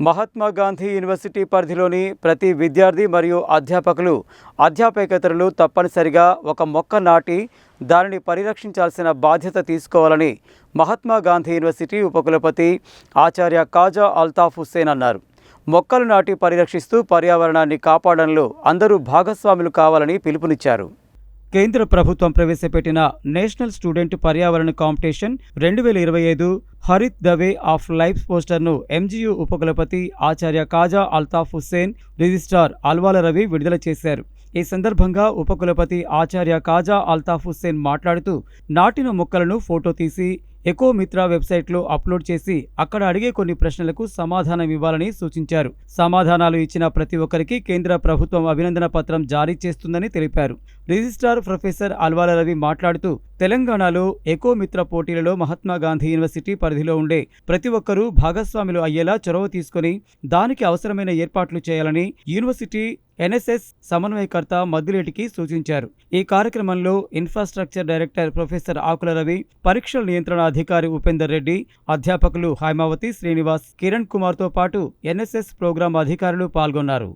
Mahatma Gandhi university పరిధిలోని ప్రతి విద్యార్థి మరియు అధ్యాపకులు అధ్యాపకేతరులు తప్పనిసరిగా ఒక మొక్క నాటి దానిని పరిరక్షించాల్సిన బాధ్యత తీసుకోవాలని మహాత్మా గాంధీ యూనివర్సిటీ ఉపకులపతి ఆచార్య కాజా అల్తాఫ్ హుస్సేన్ అన్నారు. మొక్కలు నాటి పరిరక్షిస్తూ పర్యావరణాన్ని కాపాడంలో అందరూ భాగస్వాములు కావాలని పిలుపునిచ్చారు. కేంద్ర ప్రభుత్వం ప్రవేశపెట్టిన నేషనల్ స్టూడెంట్ పర్యావరణ కాంపిటీషన్ రెండు వేల ఇరవై ఐదు Harith the way of life పోస్టర్ను ఎంజీయూ ఉపకులపతి ఆచార్య కాజా అల్తాఫ్ హుస్సేన్ రిజిస్ట్రార్ అల్వాల రవి విడుదల చేశారు. ఈ సందర్భంగా ఉపకులపతి ఆచార్య కాజా అల్తాఫ్ హుస్సేన్ మాట్లాడుతూ నాటిన మొక్కలను ఫోటో తీసి ఎకో మిత్ర వెబ్సైట్లో అప్లోడ్ చేసి అక్కడ అడిగే కొన్ని ప్రశ్నలకు సమాధానం ఇవ్వాలని సూచించారు. సమాధానాలు ఇచ్చిన ప్రతి ఒక్కరికి కేంద్ర ప్రభుత్వం అభినందన పత్రం జారీ చేస్తుందని తెలిపారు. రిజిస్ట్రార్ ప్రొఫెసర్ అల్వాల రవి మాట్లాడుతూ తెలంగాణలో ఎకో మిత్ర పోటీలలో మహాత్మాగాంధీ యూనివర్సిటీ పరిధిలో ఉండే ప్రతి ఒక్కరూ భాగస్వాములు అయ్యేలా చొరవ తీసుకొని దానికి అవసరమైన ఏర్పాట్లు చేయాలని యూనివర్సిటీ ఎన్ఎస్ఎస్ సమన్వయకర్త మద్దిరెడ్డికి సూచించారు. ఈ కార్యక్రమంలో infrastructure director professor Akula Ravi పరీక్షల నియంత్రణ అధికారి ఉపేందర్ రెడ్డి అధ్యాపకులు హైమావతి శ్రీనివాస్ కిరణ్ కుమార్తో పాటు ఎన్ఎస్ఎస్ ప్రోగ్రాం అధికారులు పాల్గొన్నారు.